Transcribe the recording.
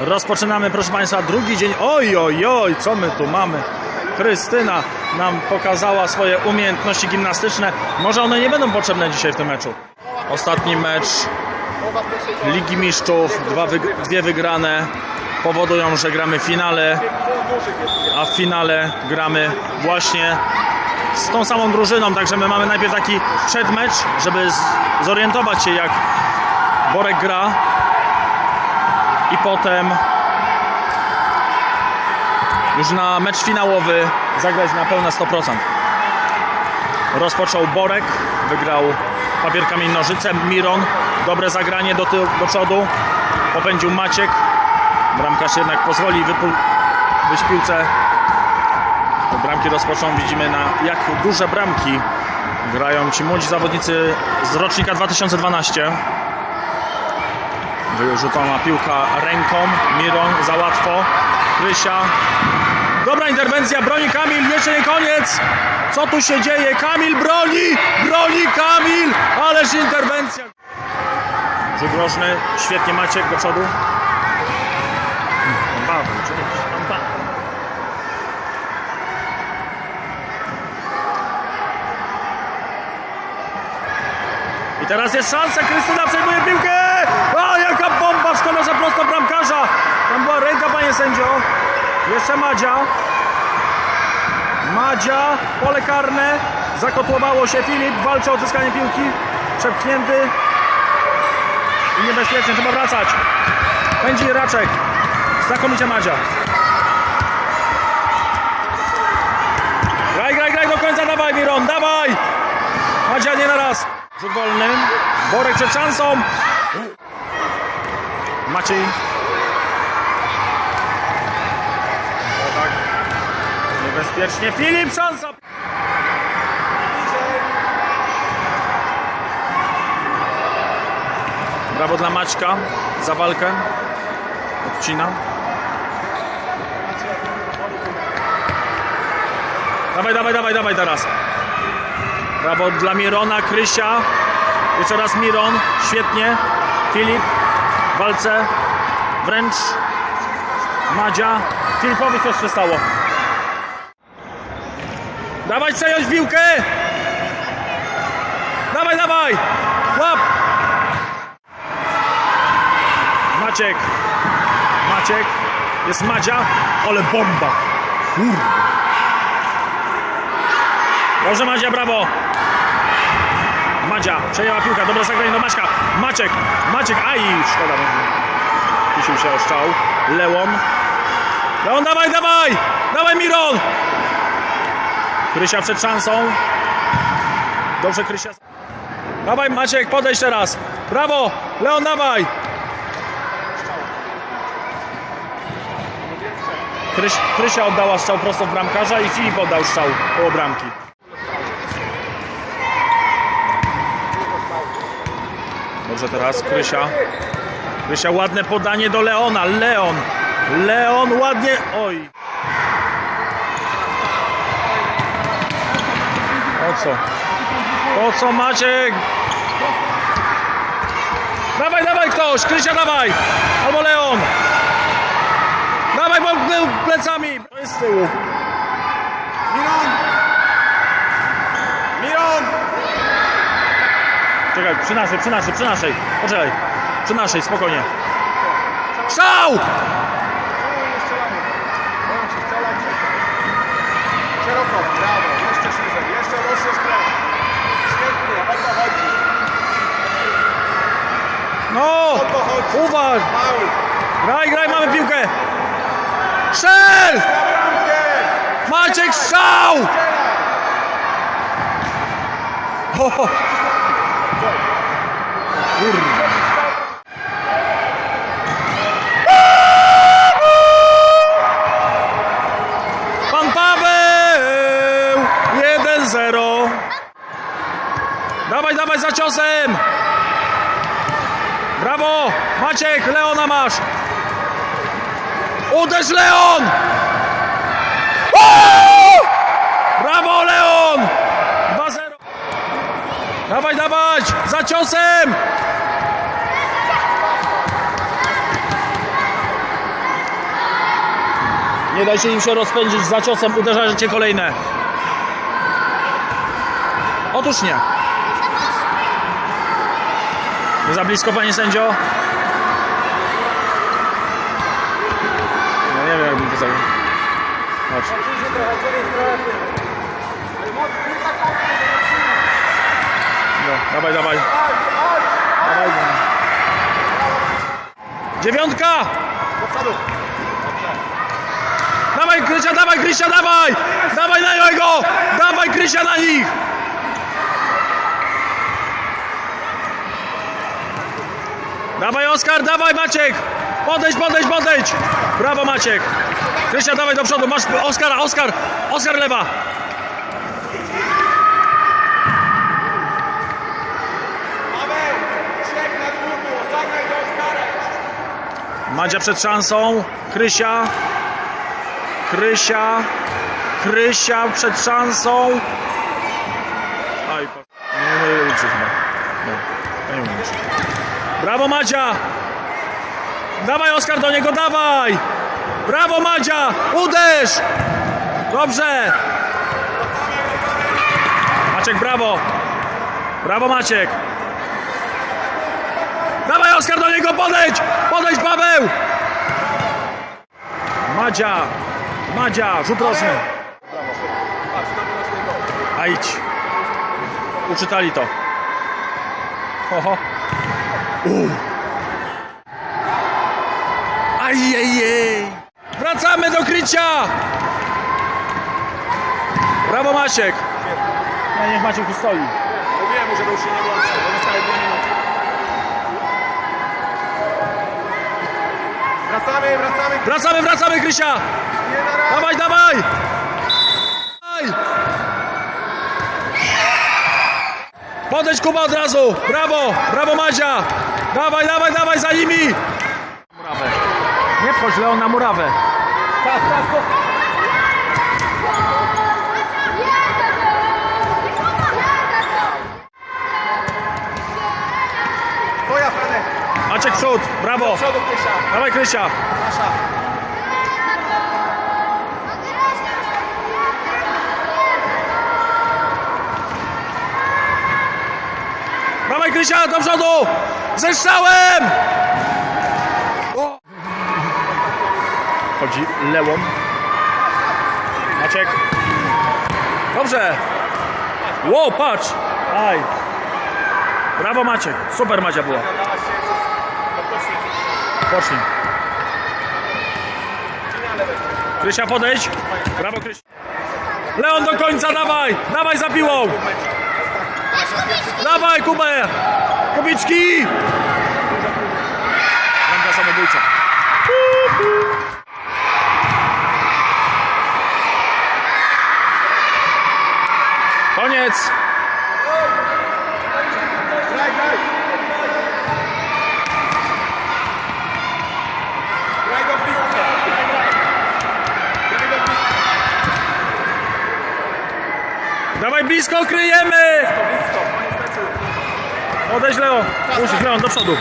Rozpoczynamy, proszę Państwa, drugi dzień. Oj, oj, oj, co my tu mamy? Krystyna nam pokazała swoje umiejętności gimnastyczne. Może one nie będą potrzebne dzisiaj w tym meczu. Ostatni mecz Ligi Mistrzów, wyg- dwie wygrane powodują, że gramy w finale, a w finale gramy właśnie z tą samą drużyną, także my mamy najpierw taki przedmecz, żeby zorientować się jak Borek gra i potem już na mecz finałowy zagrać na pełne 100%. Rozpoczął Borek, wygrał papier, kamień, nożyce. Miron, dobre zagranie do, tyłu, do przodu. Popędził Maciek. Bramkarz jednak pozwoli wyjść piłce. Bramki rozpoczną, widzimy na jak duże bramki grają ci młodzi zawodnicy z rocznika 2012. Wyrzucona piłka ręką, Miron za łatwo, Krysia. Dobra interwencja, broni Kamil, jeszcze nie koniec. Co tu się dzieje? Kamil broni, broni Kamil, ależ interwencja. Rzut rożny, świetnie Maciek do przodu. Hmm. I teraz jest szansa, Krystyna przejmuje piłkę! A jaka bomba, szkoda, że prosto bramkarza! Tam była ręka, panie sędzio. Jeszcze Madzia. Madzia, pole karne. Zakotłowało się Filip, walczy o odzyskanie piłki. Przepchnięty. I niebezpiecznie, trzeba wracać. Pędzi Raczek. Znakomicie Madzia. Graj, graj, graj do końca, dawaj Miron, dawaj! Madzia nie na raz. Rzut wolny. Borek przed szansą. Maciej. O tak. Niebezpiecznie. Filip, szansa. Brawo dla Maćka za walkę. Odcina. Dawaj, dawaj, dawaj, dawaj teraz. Brawo dla Mirona, Krysia. Jeszcze raz Miron, świetnie. Filip walce. Wręcz Madzia. Filipowi coś się stało. Dawaj przejąć piłkę! Dawaj, dawaj! Łap! Maciek. Maciek. Jest Madzia. Ale bomba. Kurde. Dobrze Madzia, brawo! Madzia przejęła piłkę, dobre zagranie do Maćka. Maciek, Maciek, aj, szkoda. Kusił się o strzał. Leon. Leon, dawaj, dawaj! Dawaj Miron! Krysia przed szansą. Dobrze Krysia. Dawaj Maciek, podejdź teraz. Brawo! Leon, dawaj! Kryś, Krysia oddała strzał prosto w bramkarza i Filip oddał strzał koło bramki. Dobrze teraz Krysia. Krysia ładne podanie do Leona. Leon. Leon ładnie. Oj. O co? O co Maciek? Dawaj, dawaj ktoś! Krysia dawaj! Albo Leon! Dawaj, bo plecami! To jest z tyłu. Miron! Miron! Czekaj, przy naszej, przy naszej, przy naszej. Poczekaj. Przy naszej, spokojnie. Strzelać. Szeroko, brawo. Jeszcze szerzej, jeszcze mocno skręt. Świetnie, o to chodzi. No! O to chodzi. Uważ! Mały. Graj, graj, mamy piłkę! Bramkę! Maciek, strzał! Kurde. Pan Paweł! 1-0. Dawaj, dawaj za ciosem! Brawo! Maciek, Leona masz! Uderz Leon! Brawo Leon! 2-0. Dawaj, dawaj! Za ciosem! Nie dajcie im się rozpędzić za ciosem, uderzajcie kolejne. Otóż nie. Nie za blisko, panie sędzio? No nie wiem, jak bym to zrobił. Chodź. Dawaj, dawaj. Dawaj, dawaj. Dziewiątka! Dawaj, Krysia, dawaj, Krysia, dawaj! Dawaj na jego! Dawaj, Krysia, na nich! Dawaj, Oskar, dawaj, Maciek! Podejdź, podejdź, podejdź! Brawo, Maciek! Krysia, dawaj do przodu, masz Oskara, Oskar! Oskar lewa! Paweł, trzech na dwóch było. Zagraj do Oskara jeszcze. Madzia przed szansą, Krysia, Krysia, Krysia przed szansą. Aj, nie, nie liczy chyba. To nie umiem. Brawo Madzia! Dawaj Oskar do niego, dawaj! Brawo Madzia! Uderz! Dobrze! Maciek, brawo! Brawo Maciek! Oskar do niego, podejdź! Podejdź Paweł! Madzia! Madzia, rzut rożny. To. A idź. Uczytali to. Oho. Uh. Ajejej. Wracamy do krycia! Brawo Maciek! No niech Maciek tu stoi. Mówiłem mu, żeby już się nie włączył, bo zostały dwie minuty. Wracamy, wracamy. Wracamy, wracamy Krysia! Dawaj, dawaj! Dawaj! Podejdź Kuba od razu! Brawo! Brawo Madzia! Dawaj, dawaj, dawaj za nimi! Murawę. Nie wchodź Leon na murawę. Tak, tak, to... Maciek przód, brawo! Do przodu, Krysia. Dawaj Krysia! Nasza. Dawaj Krysia, do przodu! Ze strzałem! Chodzi Leon. Maciek. Dobrze. Ło, patrz! Aj. Brawo Maciek. Super Madzia była. Pocznij. Krysia podejdź. Brawo Krysia. Leon do końca, dawaj! Dawaj za piłą! Dawaj Kubę! Kubicki! Koniec! Dawaj blisko, kryjemy! Blisko. Meczu. Odejdź Leon do przodu.